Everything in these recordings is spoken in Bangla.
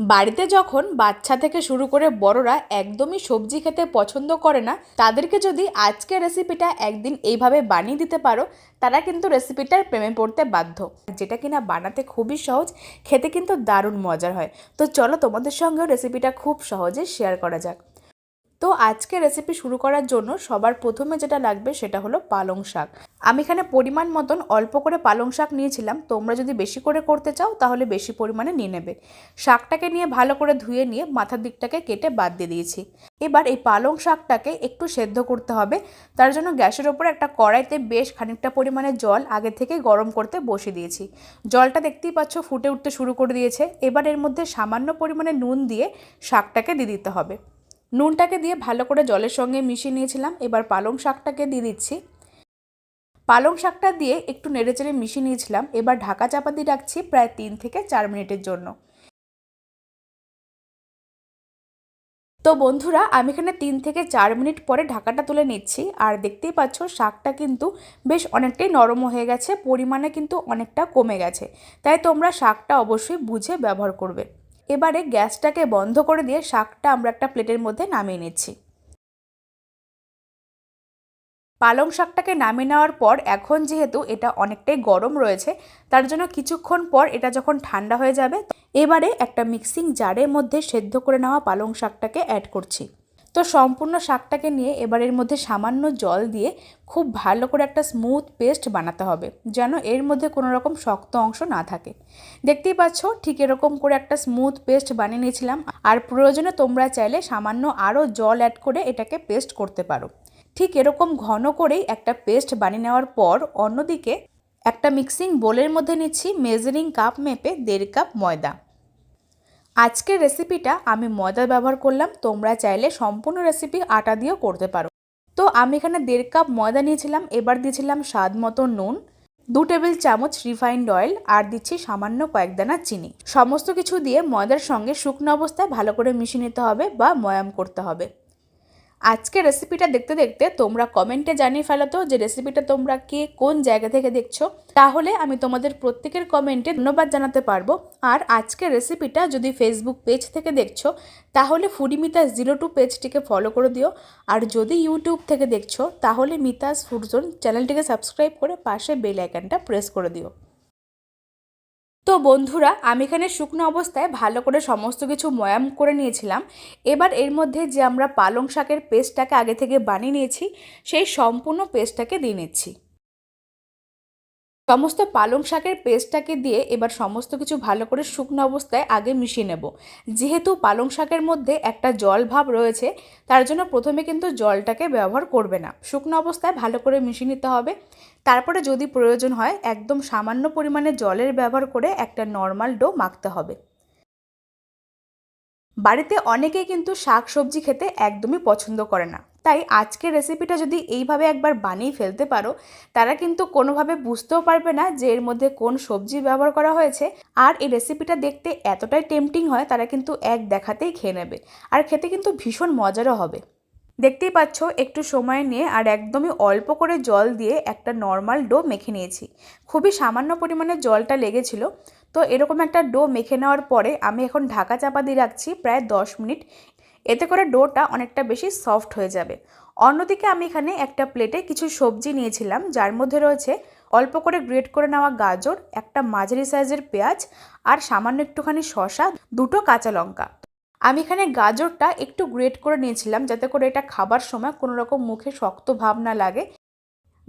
বাড়িতে যখন বাচ্চা থেকে শুরু করে বড়রা একদমই সবজি খেতে পছন্দ করে না, তাদেরকে যদি আজকে রেসিপিটা একদিন এইভাবে বানিয়ে দিতে পারো, তারা কিন্তু রেসিপিটার প্রেমে পড়তে বাধ্য। যেটা কিনা বানাতে খুবই সহজ, খেতে কিন্তু দারুণ মজার হয়। তো চলো তোমাদের সঙ্গেও রেসিপিটা খুব সহজে শেয়ার করা যাক। তো আজকে রেসিপি শুরু করার জন্য সবার প্রথমে যেটা লাগবে সেটা হলো পালং শাক। আমি এখানে পরিমাণ মতন অল্প করে পালং শাক নিয়েছিলাম, তোমরা যদি বেশি করে করতে চাও তাহলে বেশি পরিমাণে নিয়ে নেবে। শাকটাকে নিয়ে ভালো করে ধুয়ে নিয়ে মাথার দিকটাকে কেটে বাদ দিয়ে দিয়েছি। এবার এই পালং শাকটাকে একটু সেদ্ধ করতে হবে, তার জন্য গ্যাসের ওপর একটা কড়াইতে বেশ খানিকটা পরিমাণে জল আগে থেকে গরম করতে বসিয়ে দিয়েছি। জলটা দেখতেই পাচ্ছ ফুটে উঠতে শুরু করে দিয়েছে। এবার এর মধ্যে সামান্য পরিমাণে নুন দিয়ে শাকটাকে দিয়ে দিতে হবে। নুনটাকে দিয়ে ভালো করে জলের সঙ্গে মিশিয়ে নিয়েছিলাম। এবার পালং শাকটাকে দিয়ে দিচ্ছি। পালং শাকটা দিয়ে একটু নেড়েচেড়ে মিশিয়ে নিয়েছিলাম। এবার ঢাকা চাপা দিয়ে রাখছি প্রায় তিন থেকে চার মিনিটের জন্য। তো বন্ধুরা, আমি এখানে তিন থেকে চার মিনিট পরে ঢাকাটা তুলে নিচ্ছি। আর দেখতেই পাচ্ছ, শাকটা কিন্তু বেশ অনেকটাই নরম হয়ে গেছে। পরিমাণে কিন্তু অনেকটা কমে গেছে। তাই তোমরা শাকটা অবশ্যই বুঝে ব্যবহার করবে। এবারে গ্যাসটাকে বন্ধ করে দিয়ে শাকটা আমরা একটা প্লেটের মধ্যে নামিয়ে নিচ্ছি। পালং শাকটাকে নামিয়ে নেওয়ার পর এখন যেহেতু এটা অনেকটাই গরম রয়েছে, তার জন্য কিছুক্ষণ পর এটা যখন ঠান্ডা হয়ে যাবে, এবারে একটা মিক্সিং জারের মধ্যে সেদ্ধ করে নেওয়া পালং শাকটাকে অ্যাড করছি। তো সম্পূর্ণ শাকটাকে নিয়ে এবারের মধ্যে সামান্য জল দিয়ে খুব ভালো করে একটা স্মুথ পেস্ট বানাতে হবে, যেন এর মধ্যে কোনো রকম শক্ত অংশ না থাকে। দেখতেই পাচ্ছ, ঠিক এরকম করে একটা স্মুথ পেস্ট বানিয়ে নিয়েছিলাম। আর প্রয়োজনে তোমরা চাইলে সামান্য আরও জল অ্যাড করে এটাকে পেস্ট করতে পারো। ঠিক এরকম ঘন করেই একটা পেস্ট বানিয়ে নেওয়ার পর অন্যদিকে একটা মিক্সিং বোলের মধ্যে নিচ্ছি মেজারিং কাপ মেপে দেড় কাপ ময়দা। আজকের রেসিপিটা আমি ময়দা ব্যবহার করলাম। তোমরা চাইলে সম্পূর্ণ রেসিপি আটা দিয়েও করতে পারো। তো আমি এখানে দেড় কাপ ময়দা নিয়েছিলাম, এবার দিয়েছিলাম স্বাদ মতো নুন, দু টেবিল চামচ রিফাইন্ড অয়েল আর দিচ্ছি সামান্য কয়েক দানা চিনি। সমস্ত কিছু দিয়ে ময়দার সঙ্গে শুকনো অবস্থায় ভালো করে মিশিয়ে নিতে হবে বা ময়াম করতে হবে। আজকে রেসিপিটা দেখতে দেখতে তোমরা কমেন্টে জানিয়ে ফেলো তো যে রেসিপিটা তোমরা কে কোন জায়গা থেকে দেখছ। তাহলে আমি তোমাদের প্রত্যেকের কমেন্টে ধন্যবাদ জানাতে পারব। আর আজকের রেসিপিটা যদি ফেসবুক পেজ থেকে দেখছ, তাহলে ফুডি মিতাস জিরো টু পেজটিকে ফলো করে দিও। আর যদি ইউটিউব থেকে দেখছ, তাহলে মিতাস ফুডজোন চ্যানেলটিকে সাবস্ক্রাইব করে পাশে বেল আইকনটা প্রেস করে দিও। তো বন্ধুরা, আমি এখানে শুকনো অবস্থায় ভালো করে সমস্ত কিছু ময়াম করে নিয়েছিলাম। এবার এর মধ্যে যে আমরা পালং শাকের পেস্টটাকে আগে থেকে বানিয়ে নিয়েছি, সেই সম্পূর্ণ পেস্টটাকে দিয়ে নিচ্ছি। সমস্ত পালং শাকের পেস্টটাকে দিয়ে এবার সমস্ত কিছু ভালো করে শুকনো অবস্থায় আগে মিশিয়ে নেব। যেহেতু পালং শাকের মধ্যে একটা জল ভাব রয়েছে, তার জন্য প্রথমে কিন্তু জলটাকে ব্যবহার করবে না। শুকনো অবস্থায় ভালো করে মিশিয়ে নিতে হবে। তারপরে যদি প্রয়োজন হয়, একদম সামান্য পরিমাণে জলের ব্যবহার করে একটা নর্মাল ডো মাখতে হবে। বাড়িতে অনেকেই কিন্তু শাক সবজি খেতে একদমই পছন্দ করে না। তাই আজকের রেসিপিটা যদি এইভাবে একবার বানিয়ে ফেলতে পারো, তারা কিন্তু কোনোভাবে বুঝতেও পারবে না যে এর মধ্যে কোন সবজি ব্যবহার করা হয়েছে। আর এই রেসিপিটা দেখতে এতটাই টেম্পটিং হয়, তারা কিন্তু এক দেখাতেই খেয়ে নেবে। আর খেতে কিন্তু ভীষণ মজারও হবে। দেখতেই পাচ্ছ, একটু সময় নিয়ে আর একদমই অল্প করে জল দিয়ে একটা নর্মাল ডো মেখে নিয়েছি। খুবই সামান্য পরিমাণে জলটা লেগেছিল। তো এরকম একটা ডো মেখে নেওয়ার পরে আমি এখন ঢাকা চাপা দিয়ে রাখছি প্রায় দশ মিনিট। এতে করে ডোটা অনেকটা বেশি সফট হয়ে যাবে। অন্যদিকে আমি এখানে একটা প্লেটে কিছু সবজি নিয়েছিলাম, যার মধ্যে রয়েছে অল্প করে গ্রেট করে নেওয়া গাজর, একটা মাঝারি সাইজের পেঁয়াজ আর সামান্য একটুখানি শশা দুটো কাঁচা লঙ্কা। আমি এখানে গাজরটা একটু গ্রেট করে নিয়েছিলাম যাতে করে এটা খাবার সময় কোনো রকম মুখে শক্ত ভাব না লাগে।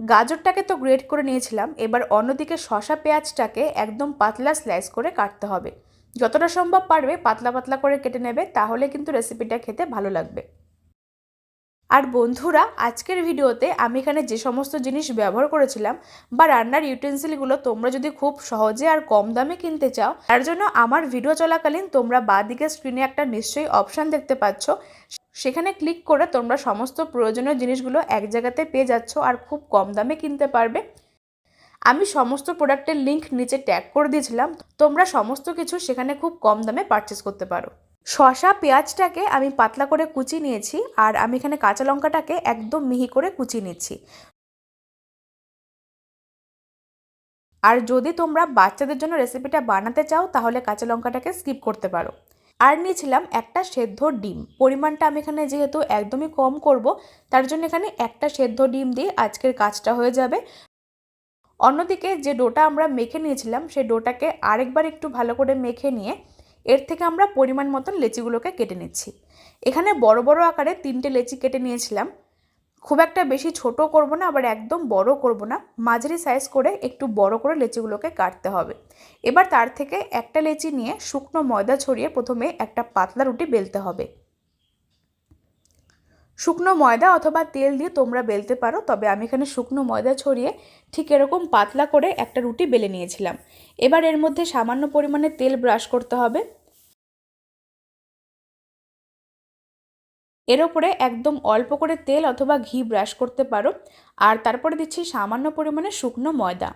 গাজরটাকে তো গ্রেট করে নিয়েছিলাম, এবার অন্যদিকে শশা পেঁয়াজটাকে একদম পাতলা স্লাইস করে কাটতে হবে। যতটা সম্ভব পারবে পাতলা পাতলা করে কেটে নেবে, তাহলে কিন্তু রেসিপিটা খেতে ভালো লাগবে। আর বন্ধুরা, আজকের ভিডিওতে আমি এখানে যে সমস্ত জিনিস ব্যবহার করেছিলাম বা রান্নার ইউটেন্সিলগুলো তোমরা যদি খুব সহজে আর কম দামে কিনতে চাও, তার জন্য আমার ভিডিও চলাকালীন তোমরা বাদিকে স্ক্রিনে একটা নিশ্চয়ই অপশান দেখতে পাচ্ছ। সেখানে ক্লিক করে তোমরা সমস্ত প্রয়োজনীয় জিনিসগুলো এক জায়গাতে পেয়ে যাচ্ছ আর খুব কম দামে কিনতে পারবে। আমি সমস্ত প্রোডাক্টের লিঙ্ক নিচে ট্যাগ করে দিয়েছিলাম, তোমরা সমস্ত কিছু সেখানে খুব কম দামে পারচেস করতে পারো। শশা পেঁয়াজটাকে আমি পাতলা করে কুচি নিয়েছি আর আমি এখানে কাঁচা লঙ্কাটাকে একদম মিহি করে কুচি নিচ্ছি। আর যদি তোমরা বাচ্চাদের জন্য রেসিপিটা বানাতে চাও, তাহলে কাঁচা লঙ্কাটাকে স্কিপ করতে পারো। আর নিয়েছিলাম একটা সেদ্ধ ডিম। পরিমাণটা আমি এখানে যেহেতু একদমই কম করব, তার জন্য এখানে একটা সেদ্ধ ডিম দিয়ে আজকের কাজটা হয়ে যাবে। অন্যদিকে যে ডোটা আমরা মেখে নিয়েছিলাম সেই ডোটাকে আরেকবার একটু ভালো করে মেখে নিয়ে এর থেকে আমরা পরিমাণ মতন লেচিগুলোকে কেটে নিচ্ছি। এখানে বড় বড় আকারে তিনটে লেচি কেটে নিয়েছিলাম। খুব একটা বেশি ছোট করব না, আবার একদম বড় করব না। মাঝারি সাইজ করে একটু বড় করে লেচিগুলোকে কাটতে হবে। এবার তার থেকে একটা লেচি নিয়ে শুকনো ময়দা ছড়িয়ে প্রথমে একটা পাতলা রুটি বেলতে হবে। শুকনো ময়দা অথবা তেল দিয়ে তোমরা বেলতে পারো, তবে আমি এখানে শুকনো ময়দা ছড়িয়ে ঠিক এরকম পাতলা করে একটা রুটি বেলে নিয়েছিলাম। এবার এর মধ্যে সামান্য পরিমাণে তেল ব্রাশ করতে হবে। এর ওপরে একদম অল্প করে তেল অথবা ঘি ব্রাশ করতে পারো, আর তারপরে দিচ্ছি সামান্য পরিমাণে শুকনো ময়দা।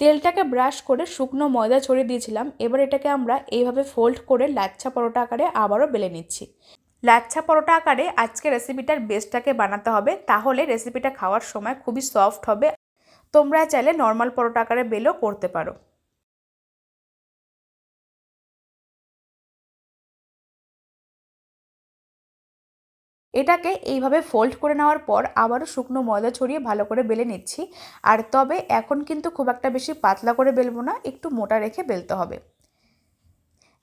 তেলটাকে ব্রাশ করে শুকনো ময়দা ছড়িয়ে দিয়েছিলাম, এবার এটাকে আমরা এইভাবে ফোল্ড করে লাচ্ছা পরোটা আকারে আবারও বেলে নিচ্ছি। লাচ্ছা পরোটা আকারে আজকে রেসিপিটার বেসটাকে বানাতে হবে। তাহলে রেসিপিটা খাওয়ার সময় খুবই সফট হবে। তোমরা চাইলে নর্মাল পরোটা আকারে বেলেও করতে পারো। এটাকে এইভাবে ফোল্ড করে নেওয়ার পর আবারও শুকনো ময়দা ছড়িয়ে ভালো করে বেলে নিচ্ছি। আর তবে এখন কিন্তু খুব একটা বেশি পাতলা করে বেলবো না, একটু মোটা রেখে বেলতে হবে।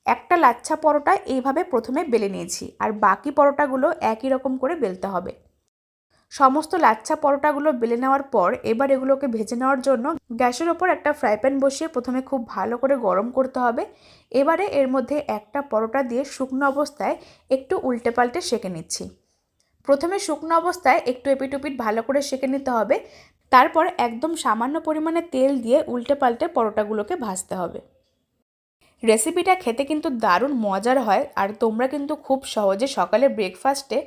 একটা লাচ্ছা পরোটা এইভাবে প্রথমে বেলে নিয়েছি আর বাকি পরোটাগুলো একই রকম করে বেলতে হবে। সমস্ত লাচ্ছা পরোটাগুলো বেলে নেওয়ার পর এবার এগুলোকে ভেজে নেওয়ার জন্য গ্যাসের ওপর একটা ফ্রাই প্যান বসিয়ে প্রথমে খুব ভালো করে গরম করতে হবে। এবারে এর মধ্যে একটা পরোটা দিয়ে শুকনো অবস্থায় একটু উল্টে পাল্টে সেঁকে নিচ্ছি। প্রথমে শুকনো অবস্থায় একটু এপিটুপিট ভালো করে সেঁকে নিতে হবে। তারপর একদম সামান্য পরিমাণে তেল দিয়ে উল্টে পাল্টে পরোটাগুলোকে ভাজতে হবে। রেসিপিটা খেতে কিন্তু দারুণ মজার হয় আর তোমরা কিন্তু খুব সহজে সকালে ব্রেকফাস্টে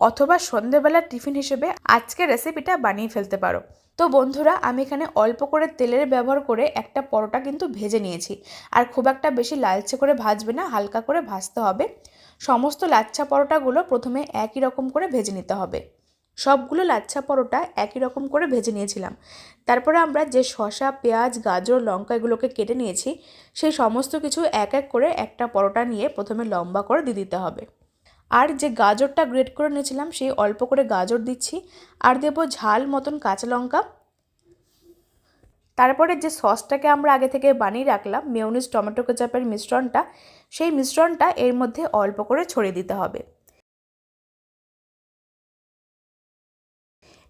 অথবা সন্ধেবেলার টিফিন হিসেবে আজকে রেসিপিটা বানিয়ে ফেলতে পারো। তো বন্ধুরা, আমি এখানে অল্প করে তেলের ব্যবহার করে একটা পরোটা কিন্তু ভেজে নিয়েছি। আর খুব একটা বেশি লালচে করে ভাজবে না, হালকা করে ভাজতে হবে। সমস্ত লাচ্ছা পরোটাগুলো প্রথমে একই রকম করে ভেজে নিতে হবে। সবগুলো লাচ্ছা পরোটা একই রকম করে ভেজে নিয়েছিলাম। তারপরে আমরা যে শসা, পেঁয়াজ, গাজর, লঙ্কা এগুলোকে কেটে নিয়েছি, সেই সমস্ত কিছু এক এক করে একটা পরোটা নিয়ে প্রথমে লম্বা করে দিয়ে দিতে হবে। আর যে গাজরটা গ্রেট করে নিয়েছিলাম, সেই অল্প করে গাজর দিচ্ছি। আর দেবো ঝাল মতন কাঁচা লঙ্কা। তারপরে যে সসটাকে আমরা আগে থেকে বানিয়ে রাখলাম, মেয়নিজ টমেটো কেচাপের মিশ্রণটা, সেই মিশ্রণটা এর মধ্যে অল্প করে ছড়িয়ে দিতে হবে।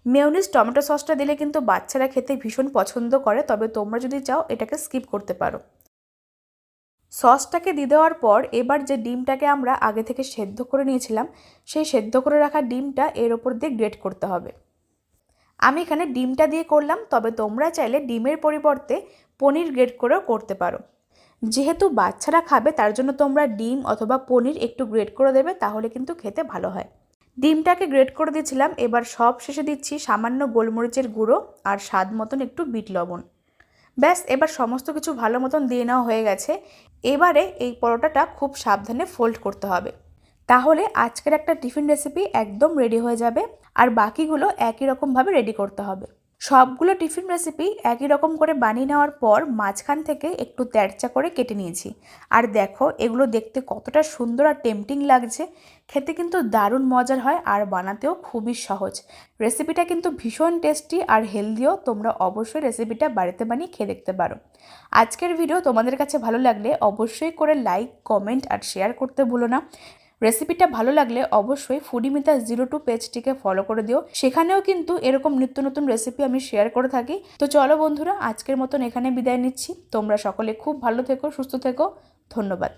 মেয়নিজ টমেটো সসটা দিলে কিন্তু বাচ্চারা খেতে ভীষণ পছন্দ করে, তবে তোমরা যদি চাও এটাকে স্কিপ করতে পারো। সসটাকে দিয়ে দেওয়ার পর এবার যে ডিমটাকে আমরা আগে থেকে সেদ্ধ করে নিয়েছিলাম, সেই সেদ্ধ করে রাখা ডিমটা এর ওপর দিয়ে গ্রেট করতে হবে। আমি এখানে ডিমটা দিয়ে করলাম, তবে তোমরা চাইলে ডিমের পরিবর্তে পনির গ্রেট করেও করতে পারো। যেহেতু বাচ্চারা খাবে, তার জন্য তোমরা ডিম অথবা পনির একটু গ্রেট করে দেবে, তাহলে কিন্তু খেতে ভালো হয়। ডিমটাকে গ্রেট করে দিয়েছিলাম। এবার সব শেষে দিচ্ছি সামান্য গোলমরিচের গুঁড়ো আর স্বাদ মতন একটু বিট লবণ। ব্যাস, এবার সমস্ত কিছু ভালো মতন দিয়ে নেওয়া হয়ে গেছে। এবারে এই পরোটাটা খুব সাবধানে ফোল্ড করতে হবে। তাহলে আজকের একটা টিফিন রেসিপি একদম রেডি হয়ে যাবে আর বাকিগুলো একই রকমভাবে রেডি করতে হবে। সবগুলো টিফিন রেসিপি একই রকম করে বানিয়ে নেওয়ার পর মাঝখান থেকে একটু তেরচা করে কেটে নিয়েছি। আর দেখো, এগুলো দেখতে কতটা সুন্দর আর টেম্পটিং লাগছে। খেতে কিন্তু দারুণ মজার হয় আর বানাতেও খুবই সহজ। রেসিপিটা কিন্তু ভীষণ টেস্টি আর হেলদিও তোমরা অবশ্যই রেসিপিটা বাড়িতে বানিয়ে খেয়ে দেখতে পারো। আজকের ভিডিও তোমাদের কাছে ভালো লাগলে অবশ্যই করে লাইক কমেন্ট আর শেয়ার করতে ভুলো না। রেসিপিটা ভালো লাগলে অবশ্যই ফুডিমিতা জিরো টু পেজটিকে ফলো করে দিও। সেখানেও কিন্তু এরকম নিত্য নতুন রেসিপি আমি শেয়ার করে থাকি। তো চলো বন্ধুরা, আজকের মতন এখানে বিদায় নিচ্ছি। তোমরা সকলে খুব ভালো থেকো, সুস্থ থেকো। ধন্যবাদ।